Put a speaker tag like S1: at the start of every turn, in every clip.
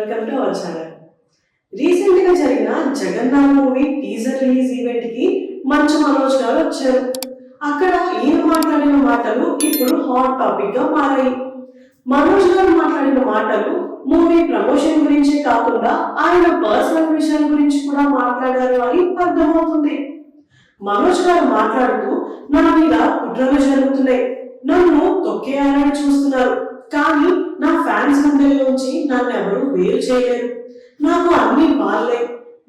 S1: Welcome to our channel రీసెంట్గా జరిగిన Jagannath movie teaser release ఈవెంట్కి మంచు మనోజ్ గారు వచ్చారు. అక్కడ ఈయన మాట్లాడిన మాటలు ఇప్పుడు హాట్ టాపిక్గా మారాయి మనోజ్ గారు మాట్లాడిన మాటలు మూవీ ప్రమోషన్ గురించి కాకుండా ఆయన పర్సనల్ విషయాల గురించి కూడా మాట్లాడారు అని అర్థమవుతుంది. మనోజ్ గారు మాట్లాడుతూ నా మీద కుట్రలు జరుగుతున్నాయి. నన్ను తొక్కేయాలని చూస్తున్నారు. కానీ నా ఫ్యాన్స్ గుండెల్లోంచి నన్ను ఎవరు వేరు చేయలేరు. నాకు అన్ని వాళ్ళే.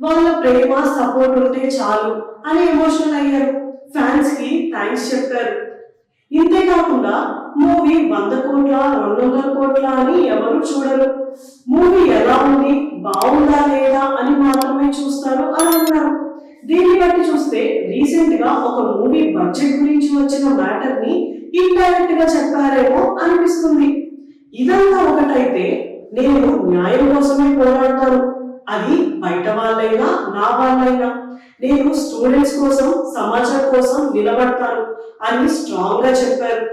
S1: వాళ్ళ ప్రేమ సపోర్ట్ ఉంటే చాలు అని ఎమోషనల్ అయ్యారు. ఫ్యాన్స్కి థ్యాంక్స్ చెప్పారు. ఇంతే కాకుండా మూవీ వంద కోట్ల రెండు వందల కోట్ల అని ఎవరు చూడరు. మూవీ ఎలా ఉంది బాగుందా లేదా అని మాత్రమే చూస్తారు అని అన్నారు. దీన్ని బట్టి చూస్తే రీసెంట్గా ఒక మూవీ బడ్జెట్ గురించి వచ్చిన మ్యాటర్ని ఇండైరెక్ట్గా చెప్పారేమో అనిపిస్తుంది. ఇదంతా ఒకటైతే నేను న్యాయం కోసమే పోరాడతాను. అది బయట వాళ్ళైనా నా వాళ్ళైనా. నేను స్టూడెంట్స్ కోసం సమాజం కోసం నిలబడతాను అని స్ట్రాంగ్గా చెప్పారు.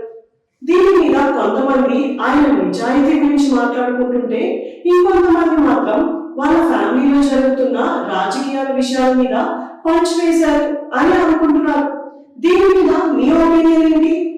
S1: దీని మీద కొంతమంది ఆయన నిజాయితీ గురించి మాట్లాడుకుంటుంటే ఇంకొంతమంది మాత్రం వాళ్ళ ఫ్యామిలీలో జరుగుతున్న రాజకీయాల విషయాల మీద పంచి వేశారు అని అనుకుంటున్నారు. దీని మీద మీ ఒపీనియన్ ఏంటి?